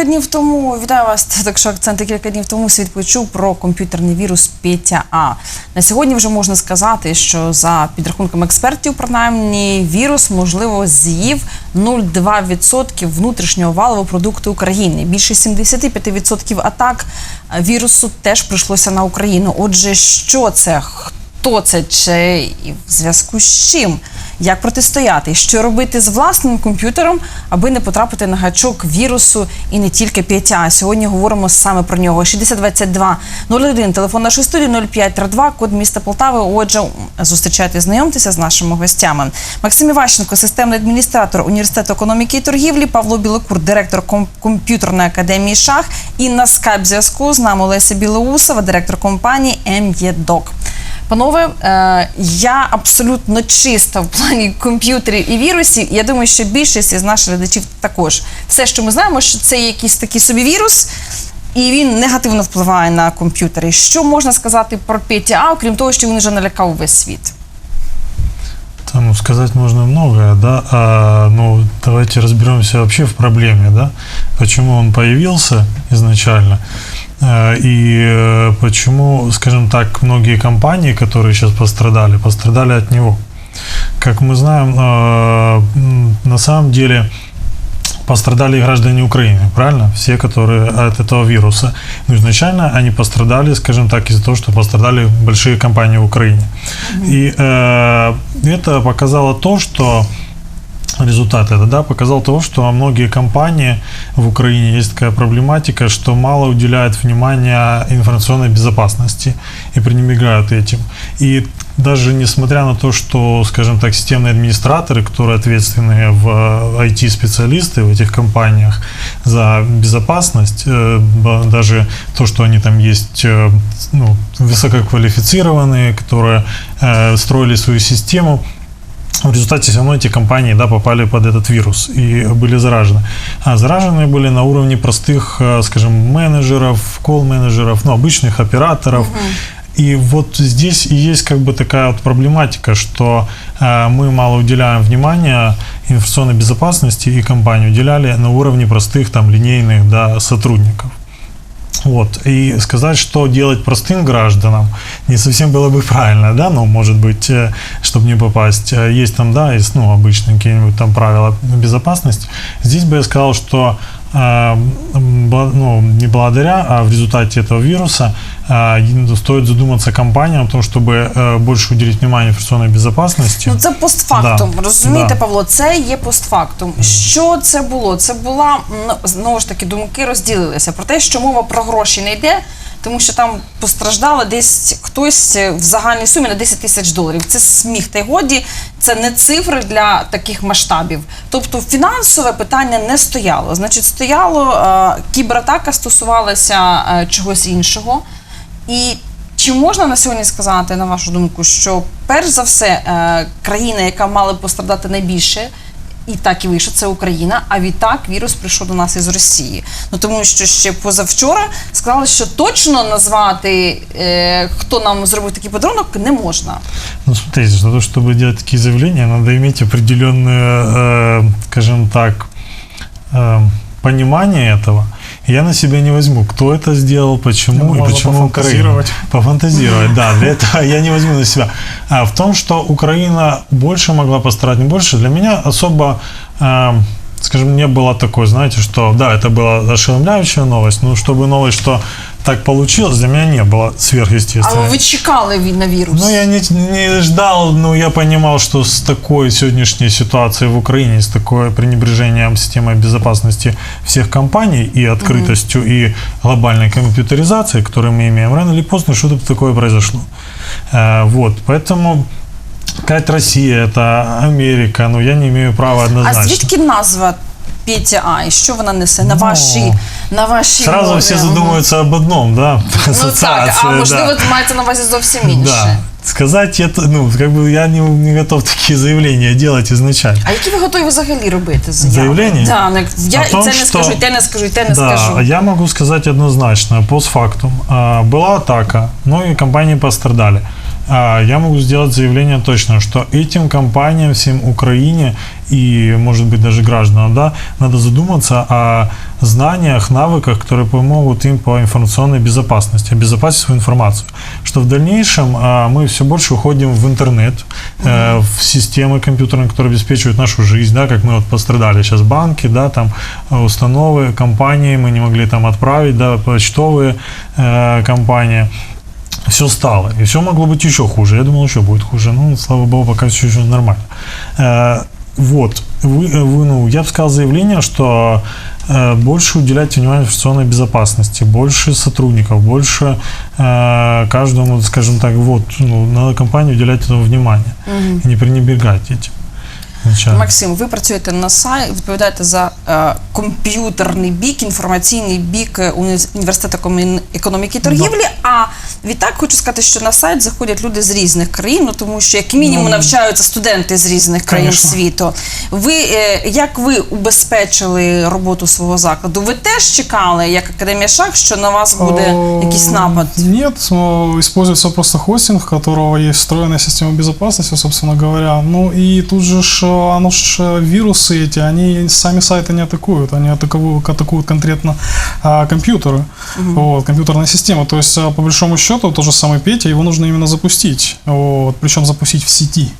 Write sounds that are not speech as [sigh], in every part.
Кілька днів тому вітаю вас. Так що акценти кілька днів тому світ почув про комп'ютерний вірус Петя А. На сьогодні вже можна сказати, що за підрахунками експертів, принаймні, вірус можливо з'їв 0,2% внутрішнього валового продукту України. Більше 75% атак е, вірусу теж прийшлося на Україну. Отже, що це? Хто це? Чи і в зв'язку з чим? Як протистояти? Що робити з власним комп'ютером, аби не потрапити на гачок вірусу і не тільки 5А? Сьогодні говоримо саме про нього. 6022 01, телефон нашої студії 0532, код міста Полтави. Отже, зустрічайте, знайомтеся з нашими гостями. Максим Іващенко, системний адміністратор університету економіки і торгівлі, Павло Білокур, директор ком- комп'ютерної академії Шах. І на скайп зв'язку з нами Олеся Білоусова, директор компанії МЄДОК. Панове, е, я абсолютно чиста в плані комп'ютерів і вірусів. Я думаю, що більшість із наших глядачів також. Все, що ми знаємо, що це якийсь такий собі вірус, і він негативно впливає на комп'ютери. Що можна сказати про PTA, окрім того, що він вже налякав весь світ? Там сказать можно многое, да. А, ну, давайте разберемся вообще в проблеме, да. Почему он появился изначально и э, почему, скажем так, многие компании, которые сейчас пострадали, пострадали от него. Как мы знаем, э, на самом деле пострадали граждане Украины, правильно? Все, которые от этого вируса. Но изначально они пострадали, скажем так, из-за того, что пострадали большие компании в Украине. И э, это показало то, что результат это, да, показал того, что многие компании в Украине есть такая проблематика, что мало уделяют внимания информационной безопасности и пренебрегают этим. И даже несмотря на то, что, скажем так, системные администраторы, которые ответственны в IT-специалисты в этих компаниях за безопасность, э, даже то, что они там есть э, ну, высококвалифицированные, которые э, строили свою систему, в результате все равно эти компании да, попали под этот вирус и были заражены. А зараженные были на уровне простых, э, скажем, менеджеров, колл-менеджеров, ну, обычных операторов. И вот здесь и есть как бы такая вот проблематика, что э, мы мало уделяем внимания информационной безопасности и компании уделяли на уровне простых там линейных да, сотрудников. Вот. И сказать, что делать простым гражданам, не совсем было бы правильно, да, ну, может быть, э, чтобы не попасть. Э, Есть там, да, есть, ну, обычные какие-нибудь там правила безопасности. Здесь бы я сказал, что э, м, бла- ну, не благодаря, а в результате этого вируса э, стоит задуматься компаниям о том, чтобы э, больше уделить внимание информационной безопасности. Ну це постфактум. Да. Розумієте, Да. Павло, це є постфактум. Що це було? Це була ну, знову ж таки думки розділилися про те, що мова про гроші не йде. Тому що там постраждало десь хтось в загальній сумі на 10 тисяч доларів. Це сміх та й годі, це не цифри для таких масштабів. Тобто фінансове питання не стояло. Значить, стояло е, кібератака стосувалася е, чогось іншого. І чи можна на сьогодні сказати, на вашу думку, що перш за все е, країна, яка мала пострадати найбільше, і так і вийшло, це Україна. А відтак вірус прийшов до нас із Росії. Ну тому що ще позавчора сказали, що точно назвати, е, хто нам зробив такий подарунок, не можна. Ну, смотрите, для того, чтобы делать такие заявления, надо иметь определенное, э, скажем так, э, понимание этого. Я на себя не возьму, кто это сделал, почему Ну, и почему Украина. пофантазировать. Пофантазировать, да. Для этого я не возьму на себя. А в том, что Украина больше могла пострадать, не больше, для меня особо, э, скажем, не было такой, знаете, что, да, это была ошеломляющая новость, но чтобы новость, что так получилось, для меня не было сверхъестественной. Але ви чекали від- на вірус. Ну, я не, не ждал, но я понимал, что с такой сегодняшней ситуацией в Украине, с такой пренебрежением системой безопасности всех компаний и открытостью, и глобальной компьютеризацией, которую мы имеем, рано или поздно что-то такое произошло. Э, вот, поэтому сказать Россия, это Америка, но я не имею права а однозначно. звідки назва Петя А? І що вона несе на Ну, ваші на ваші Сразу мові? все задумываются об одном, да, Ну так, а ассоциация, [laughs] можливо, да. це мається на увазі зовсім інше. Да. Сказать это, ну, как бы я не, не готов такие заявления делать изначально. А які ви готові взагалі робити заяви? Заявлення? Да, не- я О і том, це не що- скажу, і те не скажу, і те не да, скажу. я могу сказать однозначно, постфактум. А, Была атака, многие компании пострадали. А, я могу сделать заявление точно, что этим компаниям, всем Украине и, может быть, даже гражданам, да, надо задуматься о знаниях, навыках, которые помогут им по информационной безопасности, обезопасить свою информацию. Что в дальнейшем а, мы все больше уходим в интернет, э, в системы компьютерные, которые обеспечивают нашу жизнь, да, как мы вот пострадали сейчас банки, да, там э, установы, компании, мы не могли там отправить, да, почтовые э, компании все стало. И все могло быть еще хуже. Я думал, еще будет хуже. Ну, слава богу, пока все еще нормально. Э, вот. Вы, э, вы, ну, я бы сказал заявление, что э, больше уделять внимание информационной безопасности, больше сотрудников, больше э, каждому, скажем так, вот, ну, надо компании уделять этому внимание и не пренебрегать этим. Изначально. Максим, ви працюєте на сайті, відповідаєте за е, комп'ютерний бік, інформаційний бік е, університету комін- економіки і торгівлі. А відтак хочу сказати, що на сайт заходять люди з різних країн, ну тому що як мінімум Ну, навчаються студенти з різних країн конечно. світу. Ви е, як ви убезпечили роботу свого закладу? Ви теж чекали, як академія ШАК, що на вас буде Э, якийсь напад? Но используется просто хостинг, у которого есть встроенная система безопасности, собственно говоря. Ну и тут же ж, э, оно ж э, вирусы эти, они сами сайты не атакуют, они атакуют, атакуют конкретно а, компьютеры, вот, компьютерная система. То есть, а, по большому счету, тот же самый Петя, его нужно именно запустить, вот, причем запустить в сети.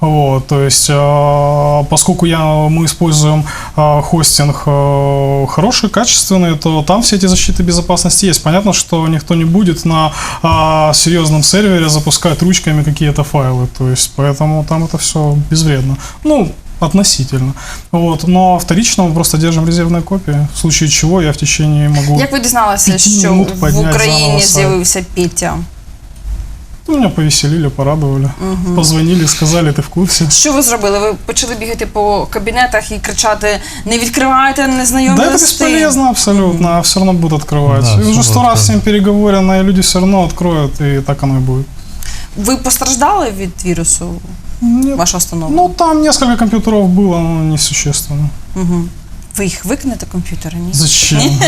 Вот, то есть, э, поскольку я, мы используем э, хостинг э, хороший, качественный, то там все эти защиты безопасности есть. Понятно, что никто не будет на э, серьезном сервере запускать ручками какие-то файлы, то есть, поэтому там это все безвредно. Ну, относительно. Вот, но вторично мы просто держим резервные копии, в случае чего я в течение могу... Як ви дізналися, П'яти що минут в підняти Україні заново сайт. з'явився Петя? Ну, меня повеселили, порадовали. Позвонили, сказали, ты в курсе. Що ви зробили? Ви почали бігати по кабінетах і кричати: не відкривайте незнайомі Да, это листи». бесполезно абсолютно, а все равно будут открывать. Да, и всё уже сто будет раз с ним переговорено, и люди все равно откроют, и так оно и будет. Ви постраждали від вірусу? Нет. Ваша установа? Ну, там несколько компьютеров было, но несущественно. Угу. Ви їх викинете комп'ютери? Ні? Зачем? [laughs]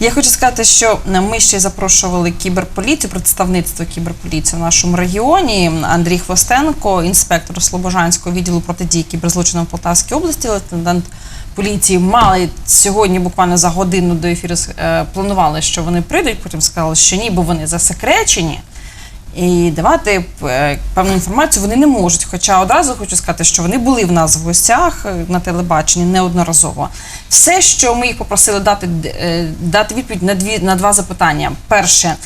Я хочу сказати, що ми ще запрошували кіберполіцію, представництво кіберполіції в нашому регіоні. Андрій Хвостенко, інспектор Слобожанського відділу протидії кіберзлочинам в Полтавській області, лейтенант поліції, мали сьогодні буквально за годину до ефіру е, планували, що вони прийдуть, потім сказали, що ні, бо вони засекречені. І давати е, певну інформацію вони не можуть. Хоча одразу хочу сказати, що вони були в нас в гостях е, на телебаченні неодноразово. Все, що ми їх попросили дати, е, дати відповідь на дві на два запитання. Перше,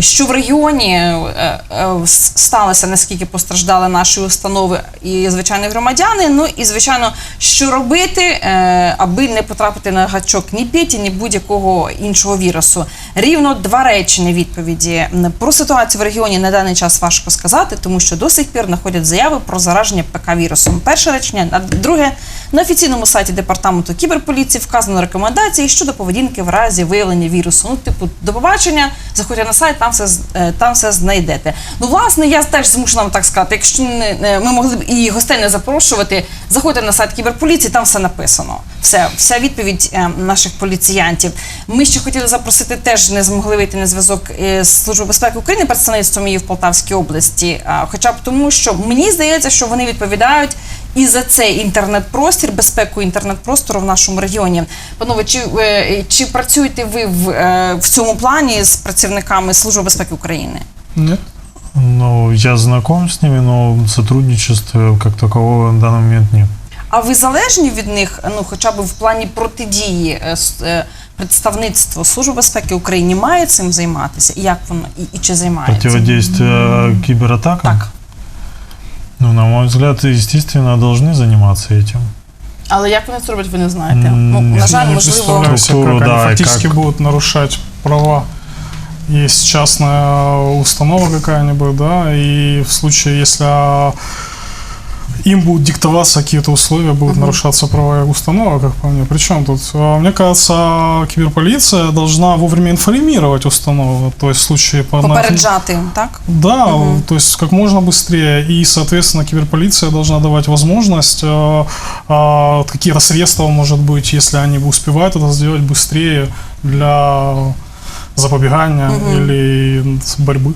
що в регіоні е, е, сталося, наскільки постраждали наші установи і звичайні громадяни. Ну і звичайно, що робити, е, аби не потрапити на гачок ні Петі, ні будь-якого іншого вірусу. Рівно два речення відповіді про ситуацію в регіоні на даний час важко сказати, тому що до сих пір знаходять заяви про зараження ПК вірусом. Перше речення, а друге на офіційному сайті департаменту кіберполіції вказано рекомендації щодо поведінки в разі виявлення вірусу. Ну, типу, до побачення, заходьте на сайт, там все е, там все знайдете. Ну, власне, я теж змушена вам так сказати. Якщо не, ми могли б і гостей не запрошувати, заходьте на сайт кіберполіції, там все написано. Все, вся відповідь е, наших поліціянтів. Ми ще хотіли запросити, теж не змогли вийти на зв'язок е, з Службою безпеки України, представництвом її в Полтавській області. Хоча б тому, що мені здається, що вони відповідають і за цей інтернет-простір, безпеку інтернет-простору в нашому регіоні. Панове, чи, е, чи працюєте ви в, е, в цьому плані з працівниками Служби безпеки України? Нет? Ну, я знаком с ними, но сотрудничества как такового на данный момент нет. А ви залежні від них, ну хоча б в плані протидії е, представництво Служби безпеки України має цим займатися? І як воно і, і чи займається? Противодействие кибератакам? Так. Ну, на мой взгляд, естественно, должны заниматься этим. Але як вони це роблять, ви не знаєте. Ну, на жаль, не можливо, представляю себе, Структуру, как да, они и фактически как- будут нарушать права. Есть частная установа какая-нибудь, да, и в случае, если а, им будут диктоваться какие-то условия, будут нарушаться права установок, как по мне. Причем тут, а, мне кажется, киберполиция должна вовремя информировать установу, то есть в случае по попереджати, так? да, то есть как можно быстрее. И, соответственно, киберполиция должна давать возможность, э, э, какие-то средства, может быть, если они успевают это сделать быстрее для запобегания или борьбы.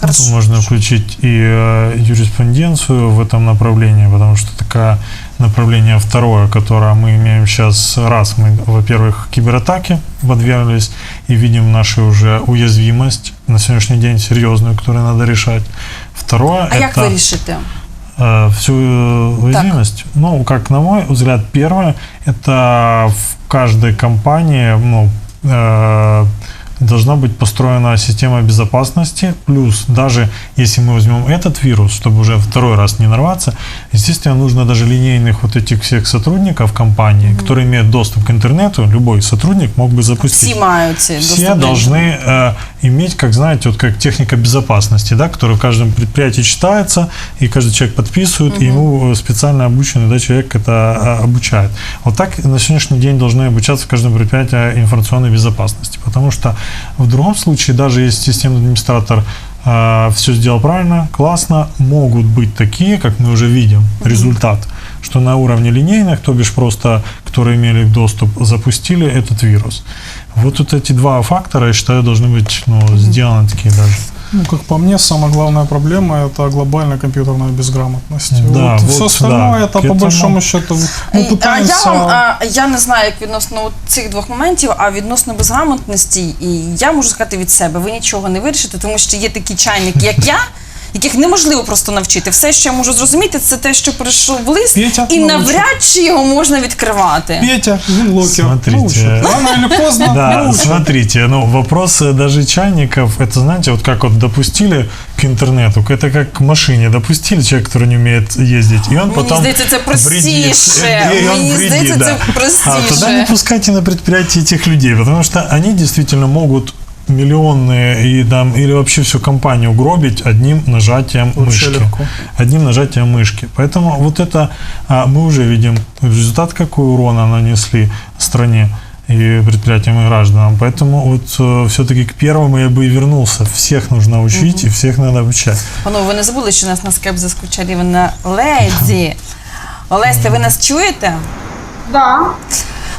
Хорошо. Тут можно включить и э, юриспруденцию в этом направлении, потому что такое направление второе, которое мы имеем сейчас, раз мы, во-первых, кибератаки подверглись и видим нашу уже уязвимость на сегодняшний день серьезную, которую надо решать. Второе А як это вирішити? э, всю э, уязвимость. Ну, как на мой взгляд, первое это в каждой компании, ну, э, должна быть построена система безопасности. Плюс, даже если мы возьмем этот вирус, чтобы уже второй раз не нарваться, естественно, нужно даже линейных вот этих всех сотрудников компании, которые имеют доступ к интернету, любой сотрудник мог бы запустить. Все до должны э, иметь, как знаете, вот как техника безопасности, да, которая в каждом предприятии читается, и каждый человек подписывает, и ему э, специально обученный да, человек это э, обучает. Вот так на сегодняшний день должны обучаться в каждом предприятии информационной безопасности, потому что в другом случае, даже если системный администратор все сделал правильно, классно, могут быть такие, как мы уже видим, результат, что на уровне линейных, то бишь просто, которые имели доступ, запустили этот вирус. Вот, вот эти два фактора, я считаю, должны быть ну, сделаны такие даже. Ну, как по мне, самая главная проблема – это глобальная компьютерная безграмотность. Да, вот вот, все остальное, да, это к по этому- большому счету мы А я пытаемся... вам а, я не знаю, як відносно от цих двох моментів, а відносно безграмотності, і я можу сказати від себе, ви нічого не вирішите, тому що є такі чайники, як я. Яких неможливо просто навчити. Все, що я можу зрозуміти, це те, що прийшов в лист, Петя, і научу. навряд чи його можна відкривати. Петя, Винлокер, Смотрите. научит. Рано [laughs] или поздно Да, научит. смотрите, ну вопрос э, даже чайников, это знаете, вот как вот допустили к интернету, это как к машине допустили человек, который не умеет ездить, и он Мені потом здається, це вредит, простіше. и он Мені вредит, здається, да. це А простіше. тогда не пускайте на предприятие этих людей, потому что они действительно могут миллионные и там или вообще всю компанию угробить одним нажатием Вообще мышки. легко. Одним нажатием мышки. Поэтому вот это а, мы уже видим результат, какой урона нанесли стране и предприятиям и гражданам. Поэтому вот все-таки к первому я бы и вернулся. Всех нужно учить и всех надо обучать. Панове, ви не забули, що у нас на скайп заскочила рівна леді. [laughs] Олеся, ви нас чуєте? Да,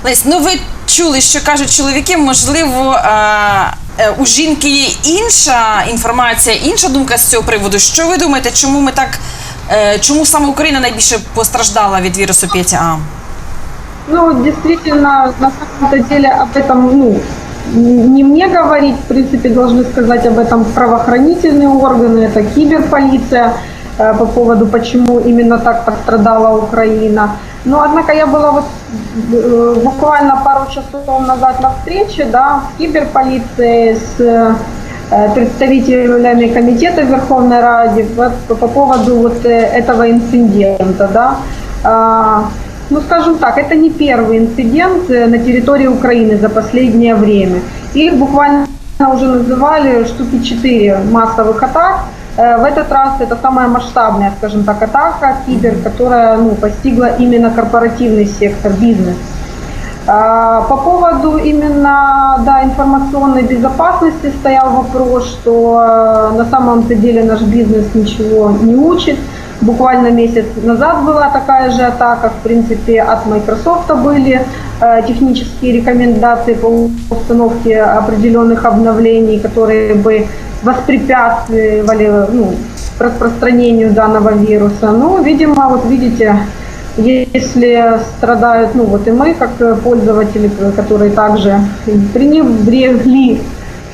Лесь, ну ви чули, що кажуть чоловіки, можливо, е, е, у жінки є інша інформація, інша думка з цього приводу. Що ви думаєте, чому ми так, е, чому саме Україна найбільше постраждала від вірусу 5А? ну действительно, на самом-то деле об этом, ну, не мне говорить, в принципе, должны сказать об этом правоохранительные органы, это киберполиция э, по поводу, почему именно так пострадала Украина. Но, однако, я была вот э, буквально пару часов назад на встрече, да, с киберполицией, с э, представителями комитета Верховной Ради вот по, по поводу вот э, этого инцидента, да. А, ну, скажем так, это не первый инцидент э, на территории Украины за последнее время. Их буквально уже называли штуки 4 массовых атак. Э, В этот раз это самая масштабная, скажем так, атака кибер, которая ну, постигла именно корпоративный сектор, бизнес. А, По поводу именно да, информационной безопасности стоял вопрос, что э, на самом-то деле наш бизнес ничего не учит. Буквально месяц назад была такая же атака. В принципе, от Microsoft были э, технические рекомендации по установке определенных обновлений, которые бы воспрепятствовали ну, распространению данного вируса. Ну, видимо, вот видите, если страдают, ну вот и мы, как э, пользователи, э, которые также пренебрегли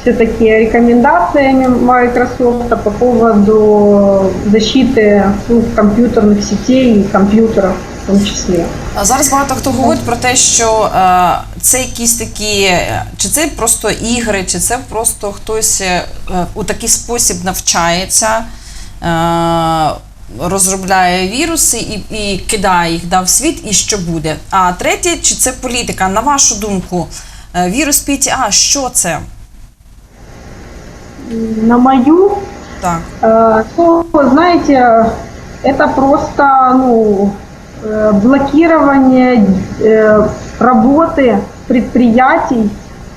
все-таки рекомендациями Microsoft по поводу защиты ну, компьютерных сетей и компьютеров в том числе. А Зараз багато хто говорить про те, що е, це якісь такі, е, чи це просто ігри, чи це просто хтось е, у такий спосіб навчається, е, розробляє віруси і, і кидає їх да, в світ, і що буде. А третє, чи це політика? На вашу думку, е, вірус 5А, що це? На мою Так. Э, Ну, знаете, это просто ну, э, блокирование э, работы предприятий,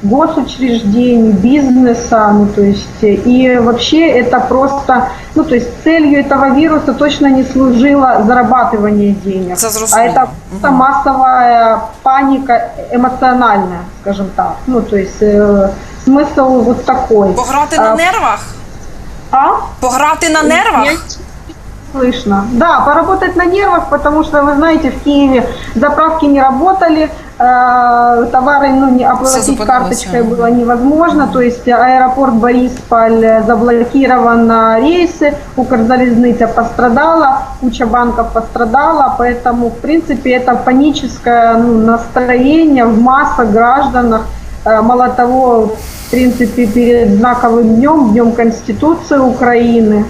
госучреждений, бизнеса, ну то есть и вообще это просто, ну то есть целью этого вируса точно не служило зарабатывание денег, Это а зрозуміло. это просто массовая паника эмоциональная, скажем так, ну то есть э, смысл вот такой. Пограти А, на нервах? А? Пограти на нервах? Слышно. Да, поработать на нервах, потому что, вы знаете, в Киеве заправки не работали, э, товары ну, не оплатить карточкой было невозможно, то есть аэропорт Борисполь заблокирован на рейсы, Укрзалезница пострадала, куча банков пострадала, поэтому, в принципе, это паническое ну, настроение в массах гражданах. Э, Мало того, в принципе, перед знаковым днем, Днем Конституции Украины,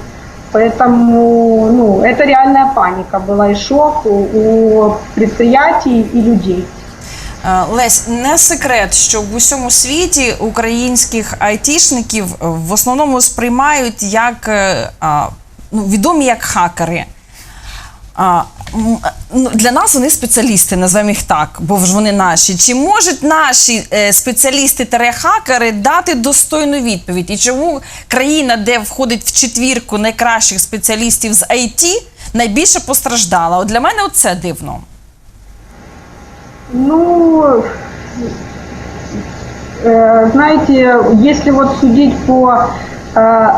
Поэтому ну, это реальная паника была и шок у, у предприятий и людей. Е, Лесь, не секрет, що в усьому світі українських айтішників е, в основному сприймають як е, а, ну, відомі як хакери. А, ну, для нас вони спеціалісти, називаємо їх так, бо ж вони наші. Чи можуть наші е, спеціалісти-хакери дати достойну відповідь? І чому країна, де входить в четвірку найкращих спеціалістів з IT, найбільше постраждала? От для мене це дивно. Ну, э, знаете, если вот судить по э,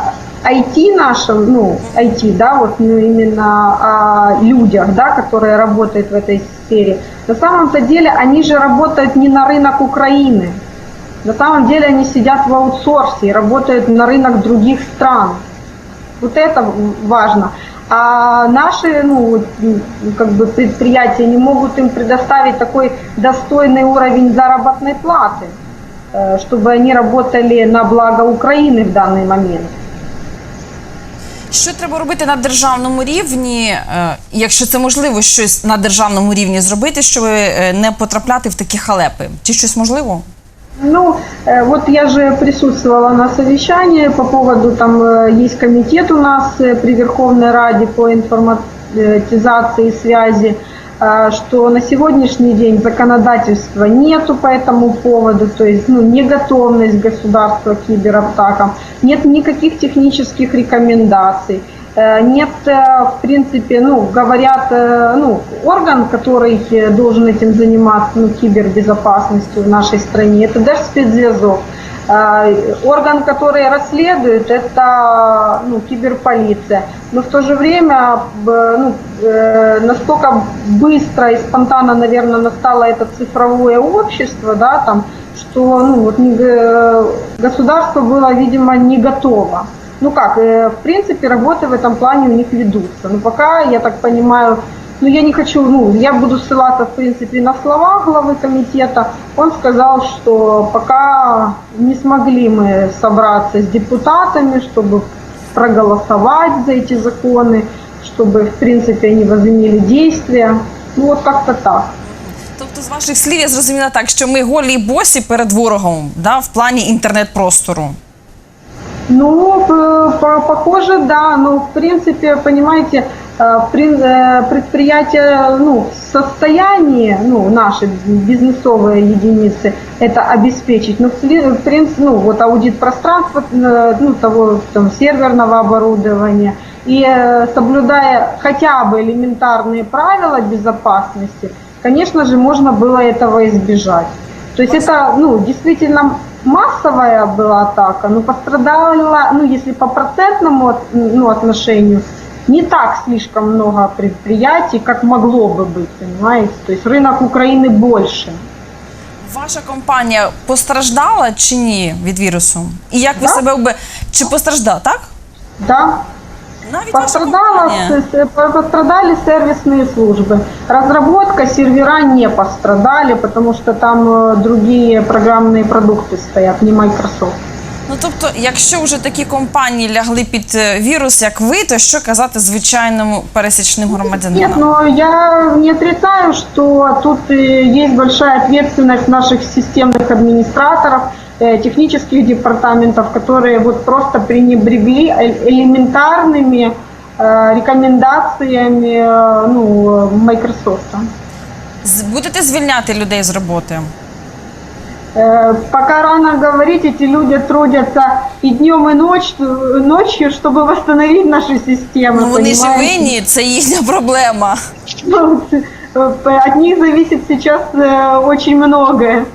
IT нашим, ну, IT, да, вот ну, именно о людях, да, которые работают в этой сфере, на самом-то деле они же работают не на рынок Украины. На самом деле они сидят в аутсорсе и работают на рынок других стран. Вот это важно. А наши ну, как бы предприятия не могут им предоставить такой достойный уровень заработной платы, э, чтобы они работали на благо Украины в данный момент. Що треба робити на державному рівні, е, якщо це можливо, щось на державному рівні зробити, щоб е, не потрапляти в такі халепи? Чи щось можливо? Ну, э, вот я же присутствовала на совещании по поводу, там э, есть комитет у нас э, при Верховной Раде по информатизации и связи, э, что на сегодняшний день законодательства нету по этому поводу, то есть ну, не готовность государства к кибератакам, нет никаких технических рекомендаций. Э, Нет, э, в принципе, ну, говорят, э, ну, орган, который э, должен этим заниматься, ну, кибербезопасностью в нашей стране, это Держспецзв'язок. Э, Орган, который расследует, это ну, киберполиция. Но в то же время б- ну, э, настолько быстро и спонтанно, наверное, настало это цифровое общество, да, там, что ну, вот, не г- государство было, видимо, не готово. Ну как, э, в принципе, работы в этом плане у них ведутся. Но пока, я так понимаю, ну я не хочу, ну я буду ссылаться, в принципе, на слова главы комитета. Он сказал, что пока не смогли мы собраться с депутатами, чтобы проголосовать за эти законы, чтобы, в принципе, они возымели действие. Ну вот как-то так. Тобто, з ваших слів я зрозуміла так, що ми голі й босі перед ворогом да, в плані інтернет-простору. Ну, п- по- похоже, да. Но, в принципе, понимаете, э, э, предприятия ну, в состоянии, ну, наши бизнесовые единицы, это обеспечить. Но, в при- в принципе, ну, вот аудит пространства, э, ну, того там, серверного оборудования, и соблюдая хотя бы элементарные правила безопасности, конечно же, можно было этого избежать. То есть это, ну, действительно массовая была атака, но пострадала, ну, если по процентному ну, отношению, не так слишком много предприятий, как могло бы быть, понимаете? То есть рынок Украины больше. Ваша компанія постраждала чи ні від вірусу? І як ви Да. себе оби... Чи постраждала, так? Да, Навіть ваша пострадала, компанія. с- с- пострадали сервисные службы. Разработка, сервера не пострадали, потому что там э, другие программные продукты стоят, не Microsoft. Ну тобто, якщо вже такі компанії лягли під е, вірус, як ви, то що казати звичайному пересічним Нет, громадянинам? но я не отрицаю, что тут э, есть большая ответственность наших системных администраторов, э, технических департаментов, которые вот просто пренебрегли э- элементарными э, рекомендациями э, ну, Microsoft. З- Будете звільняти людей з роботи? Э, Пока рано говорить, эти люди трудятся и днем, и ночь, ночью, чтобы восстановить наши системы. Ну вони ж понимаете? винні, це їхня проблема. Ну, э, От них зависит сейчас э, очень многое. Э,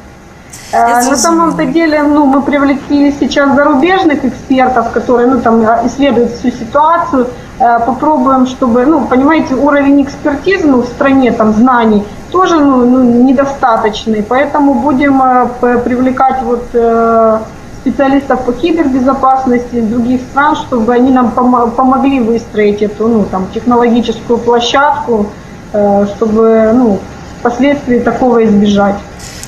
Я На зрозуміла. самом-то деле, ну, мы привлекли сейчас зарубежных экспертов, которые, ну, там, э, исследуют всю ситуацию. Э, Попробуем, чтобы, ну, понимаете, уровень экспертизы ну, в стране, там, знаний тоже, ну, ну, недостаточный. Поэтому будем э, п- привлекать вот э, специалистов по кибербезопасности из других стран, чтобы они нам помо- помогли выстроить эту, ну, там, технологическую площадку, э, чтобы, ну, впоследствии такого избежать.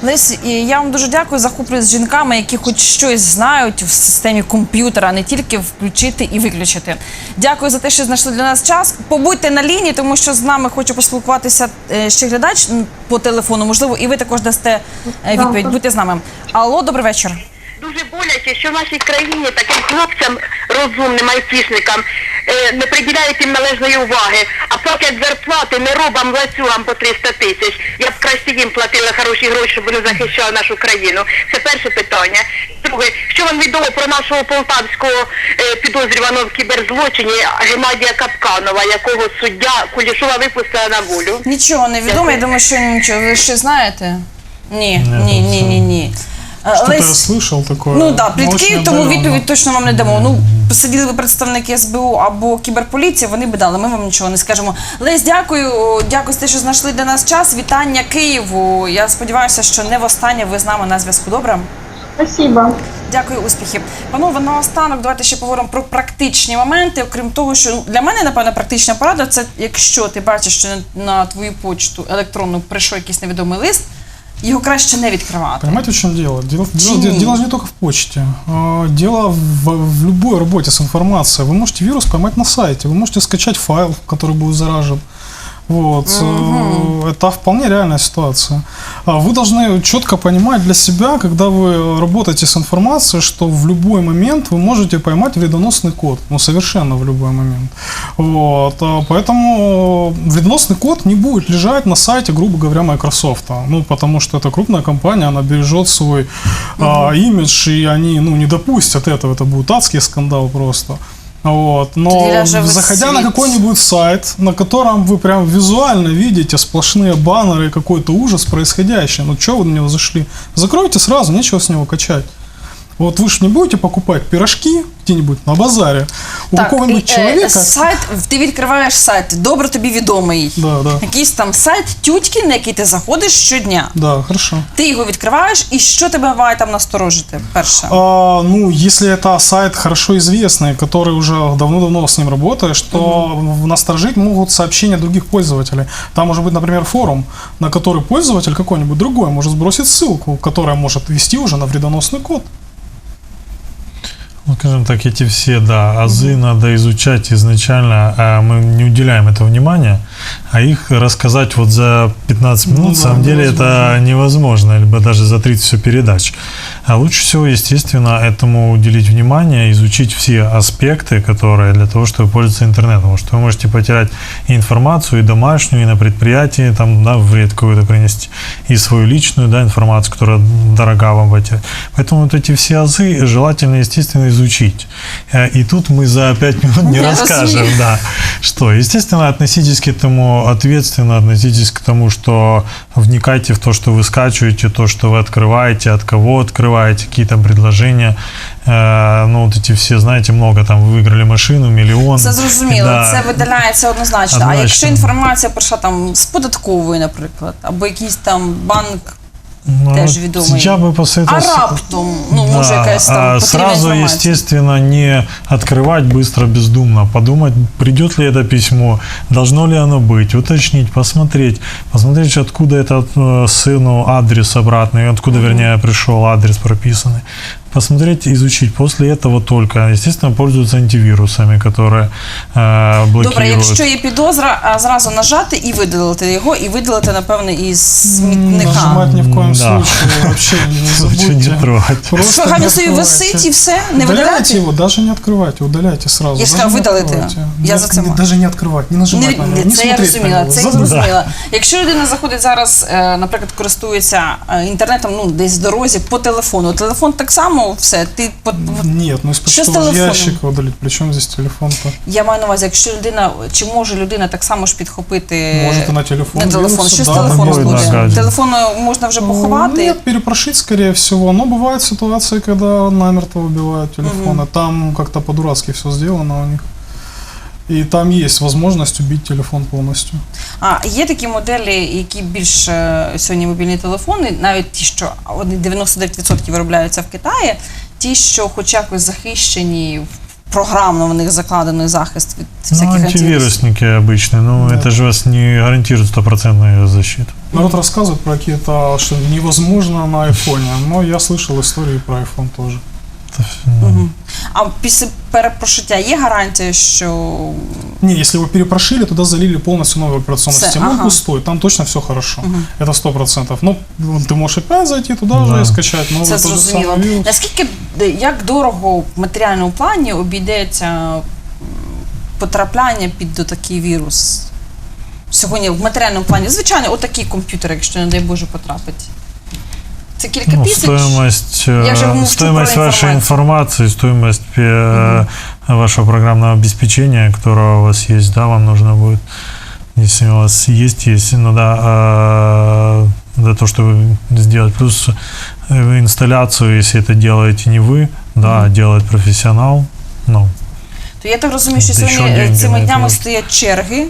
Лесь, і я вам дуже дякую. Захоплююсь жінками, які хоч щось знають в системі комп'ютера, а не тільки включити і виключити. Дякую за те, що знайшли для нас час. Побудьте на лінії, тому що з нами хоче поспілкуватися е, ще глядач по телефону. Можливо, і ви також дасте е, відповідь. Будьте з нами. Алло, добрий вечір. Дуже боляче, що в нашій країні таким хлопцям розумним айтішникам не приділяють їм належної уваги, а платять зарплати не робам лацюгам по 300 тисяч. Я б краще їм платила хороші гроші, щоб вони захищали нашу країну. Це перше питання. Друге, що вам відомо про нашого полтавського е, підозрюваного в кіберзлочині Геннадія Капканова, якого суддя Кулішова випустила на волю? Нічого не відомо. Я думаю, що нічого. Ви ще знаєте? Ні, Ні, ні, ні, ні. Е, Что-то я Лесь, слышал такое. Ну да, плітки, очень тому отдаленно. відповідь точно вам не дамо. Ну, посиділи ви представники СБУ або кіберполіції, вони би дали. Ми вам нічого не скажемо. Лесь, дякую. Дякую за те, що знайшли для нас час. Вітання Києву. Я сподіваюся, що не востаннє ви з нами на зв'язку. Добре? Спасибо. Дякую, успіхів. Панове, наостанок давайте ще поговоримо про практичні моменти. Окрім того, що ну, для мене, напевно, практична порада це якщо ти бачиш, що на- на твою почту електронну прийшов якийсь невідомий лист, його краще не відкривати. Понимаете, в чем дело? Дело, дело, Чему? дело- дело же не только в почте. А, Дело в, в любой работе с информацией. Вы можете вирус поймать на сайте, вы можете скачать файл, который будет заражен. Вот. э, Это вполне реальная ситуация. А Вы должны четко понимать для себя, когда вы работаете с информацией, что в любой момент вы можете поймать вредоносный код. Ну, совершенно в любой момент. Вот. а Поэтому вредоносный код не будет лежать на сайте, грубо говоря, Microsoft. Ну, потому что это крупная компания, она бережет свой а, имидж, и они ну, не допустят этого. Это будет адский скандал просто. Вот. Но Тоді ляже в заходя на світ. какой-нибудь сайт, на котором вы прям визуально видите сплошные баннеры и какой-то ужас происходящий, ну что вы на него зашли? Закройте сразу, нечего с него качать. Вот вы же не будете покупать пирожки где-нибудь на базаре у какого-нибудь і, е, человека. сайт, ти відкриваєш сайт, добре тобі відомий. Да, да. Якийсь там сайт тютьки, на який ти заходиш щодня. Да, хорошо. Ти його відкриваєш, і що тебе має там насторожити? Перше. А, ну, если это сайт хорошо известный, который уже давно-давно с ним работаешь, то в- насторожить могут сообщения других пользователей. Там может быть, например, форум, на который пользователь какой-нибудь другой может сбросить ссылку, которая может вести уже на вредоносный код. Ну, скажем так, эти все, да, азы надо изучать изначально, а мы не уделяем этого внимания, а их рассказать вот за 15 минут, Ну на да, самом деле, невозможно. это невозможно, либо даже за 30 все передач. А лучше всего, естественно, этому уделить внимание, изучить все аспекты, которые для того, чтобы пользоваться интернетом. Потому что вы можете потерять и информацию, и домашнюю, и на предприятии, там, да, вред какой-то принести, и свою личную, да, информацию, которая дорога вам потерять. Поэтому вот эти все азы желательно, естественно, изучить. Э, И тут мы за 5 минут не [laughs] Я расскажем, да, что. Естественно, относитесь к этому ответственно, относитесь к тому, что вникайте в то, что вы скачиваете, то, что вы открываете, от кого открываете, какие там предложения. Э, Ну, вот эти все, знаете, много там, вы выиграли машину, миллион. Це зрозуміло, Да. це видаляється однозначно. А Однозначно. якщо інформація прийшла там з податкової, наприклад, або якийсь там банк, Ну, теж вот відомий. Я бы а посоветовал... с- раптом, ну може Да, якась там а потрібна сразу, інформація. естественно, не открывать быстро, бездумно, подумать, придет ли это письмо, должно ли оно быть, уточнить, посмотреть, посмотреть, откуда этот э, сыну адрес обратный, откуда, вернее, пришел адрес прописанный. Посмотреть, изучить. После этого только, естественно, пользоваться антивирусами, которые э, блокируют. Добре, якщо є підозра, а зразу нажати і видалити його, і видалити, напевне, із смітника. Нажимать ни в коем Да. случае вообще не [laughs] Лучше не забудьте. трогать. Просто Що хай не він собі открывайте. висить і все, не Удаляйте видаляти? его, даже не открывайте, удаляйте сразу. Я даже сказала, не видалите. открывайте. Я Не за от- це маю. Даже не открывать, не нажимать Не, на него, не, не це я смотреть на розуміла, него. це я Забудьте. зрозуміла. Якщо людина заходить зараз, е, наприклад, користується е, інтернетом, ну десь в дорозі по телефону, телефон так само телефону все. Ти по- Нет, ну из Что с почтового телефоном? ящика удалить. Причем здесь телефон-то? я маю на увазі, якщо людина чи може людина так само ж підхопити Может и на телефон. на телефон. вирусы, Що з да, телефоном буде буде? гаджет. Телефон можна вже Ну, поховати. Нет, перепрошить, скорее всего. Но бывают ситуации, когда намертво убивают телефоны. Там как-то по-дурацки все сделано у них. И там есть возможность убить телефон полностью. А є такі моделі, які більш е, сьогодні мобільні телефони, навіть ті, що вони 99% виробляються в Китаї, ті, що хоч якось захищені в програмно в них закладений захист від Ну, всяких антивірусів. антивирусники обычные, ну, Да. это же вас не гарантирует стопроцентную защиту. Народ рассказывает про какие-то, что невозможно на айфоне. Но я слышал истории про iPhone тоже. Это всё, ну, Мгм. А після перепрошиття є гарантія, що Не, если его перепрошили, туда залили полностью новую операционную Всё, систему. Он ага. пустой, там точно все хорошо. Это сто процентов. Но ну, ты можешь опять зайти туда Да. же и скачать новый це тот же зрозуміло? самый вирус. Наскільки де- як дорого в матеріальному плані обійдеться м, потрапляння під до такий вірус? Сьогодні в матеріальному плані, звичайно, отакий комп'ютер, якщо не дай Боже, потрапить. Це кілька ну, тисяч. стоимость, Я же э, молчу стоимость про вашей информацию. информации, стоимость э, вашего программного обеспечения, которое у вас есть, да, вам нужно будет, если у вас есть, есть, ну да, э, для того, чтобы сделать, плюс э, инсталляцию, если это делаете не вы, да, а делает профессионал, ну, То я так розумію, що Та сьогодні що е, деньги цими на днями это? стоять черги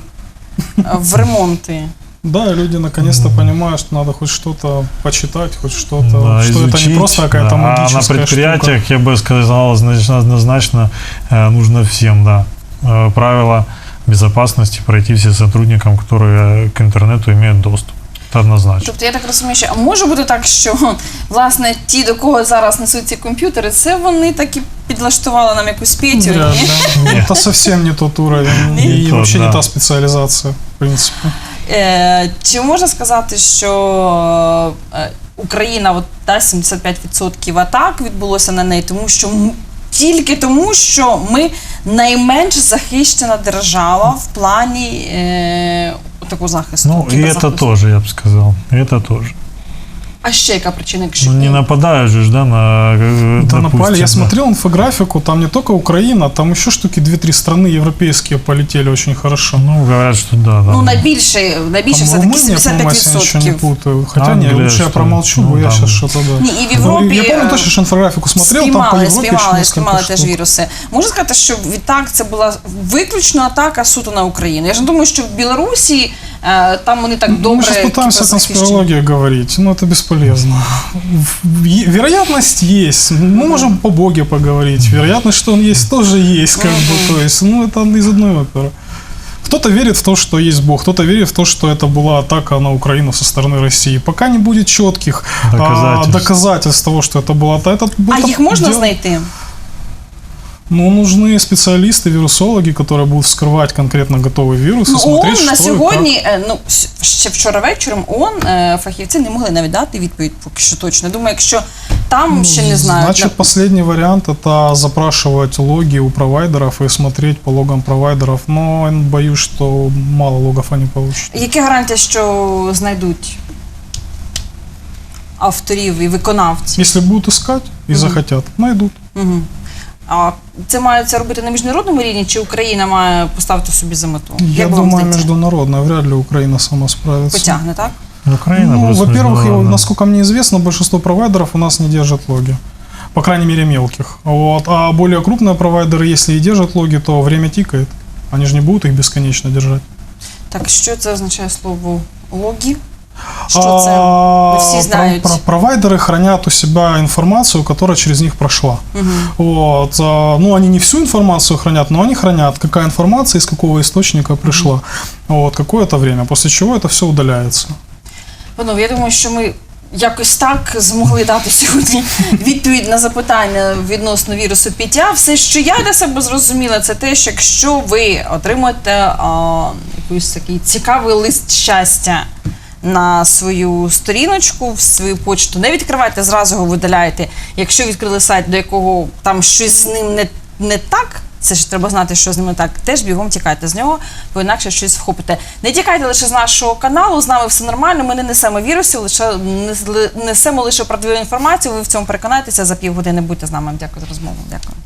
е, в ремонти. Да, и люди наконец-то понимают, что надо хоть что-то почитать, хоть что-то, да, что это изучить, не просто какая-то да. А на магическая предприятиях, штука. я бы сказал, значно, однозначно э, нужно всем, да, э, правила безопасности пройти всем сотрудникам, которые к интернету имеют доступ. Это однозначно. Тобто я так розумію, що а може бути так, що [laughs] власне ті, до кого зараз несуть ці комп'ютери, це вони так і підлаштували нам якусь петю. Вряд ні? ли. Это совсем не тот уровень. Не И тот, вообще не да. та специализация, в принципе. Е, чи можна сказати, що е, Україна, от та 75% атак відбулося на неї, тому що м- тільки тому, що ми найменш захищена держава в плані е, такого захисту. Ну, и это кіберзахисту. тоже, я бы сказал. И это тоже. А ще яка причина, якщо Ну, не нападают же, ж, да, на... э, Да, допустим, напали. Я да. смотрел инфографику, там не только Украина, там еще штуки 2-3 страны европейские полетели очень хорошо. Ну, говорят, что да, да. ну найбільше, найбільше Там все-таки Румыния, по-моему, если я ничего не 75%. путаю. Хотя Англия, не, лучше я что ли? промолчу, Ну, бо я там. сейчас что-то да. Ні, і в Ну, Європі я помню е, точно, что инфографику смотрел, там по спіймали, Европе еще спіймали, несколько спіймали теж штук. віруси. Можна сказати, що відтак це була виключно атака суто на Україну. Я ж не думаю, що в Білорусі е, там вони так Ну, Мы добре сейчас пытаемся о захищені. конспирологии говорить, но это бесполезно. В- Вероятность есть. Мы можем по Боге поговорить. Вероятность, что он есть, тоже есть. Как бы, то есть, ну, это из одной оперы. Кто-то верит в то, что есть Бог, кто-то верит в то, что это была атака на Украину со стороны России. Пока не будет четких а, Доказательств. доказательств того, что это была та- это, А это їх можна дело- знайти? Ну, нужны специалисты, вирусологи, которые будут вскрывать конкретно готовый вирус и Ну, смотреть, ООН на что и сьогодні, е, ну с- ще вчора вечором ООН е, фахівці не могли навіть дати відповідь поки що точно. Я думаю, якщо там ще не знаю. Ну, Значит, на- последний вариант это запрашивать логи у провайдеров и смотреть по логам провайдеров. Но я боюсь, что мало логов они получат. Які гарантії, що знайдуть авторів і виконавців? Если будут искать и захотят, найдут. Угу. А це має це робити на міжнародному рівні, чи Україна має поставити собі за мету? Я Як би вам думаю, здається? международная. Вряд ли Украина сама справится. Потягне, так? Украина Ну, просто во-первых, его, международная. насколько мне известно, большинство провайдеров у нас не держат логи. По крайней мере, мелких. Вот. А более крупные провайдеры, если и держат логи, то время тикает. Они же не будут их бесконечно держать. Так, що це означає слово логі? Що А, це? Всі знають. про- про- провайдеры хранят у себя информацию, которая через них прошла. Вот, а, ну, они не всю информацию хранят, но они хранят, какая информация из какого источника пришла. Вот, какое-то время, после чего это все удаляется. Панове, я думаю, що ми якось так змогли дати сьогодні відповідь на запитання відносно вірусу піття. Все, що я для себе зрозуміла, це те, що якщо ви отримаєте а, якийсь такий цікавий лист щастя. На свою сторіночку, в свою почту. Не відкривайте, зразу його видаляйте. Якщо відкрили сайт, до якого там щось з ним не, не так, Це ж треба знати, що з ними так. Теж бігом тікайте з нього, бо інакше щось вхопите. Не тікайте лише з нашого каналу. З нами все нормально. Ми не несемо вірусів, лише несемо лише правдиву інформацію. Ви в цьому переконаєтеся за півгодини. Будьте з нами. Дякую за розмову. Дякую.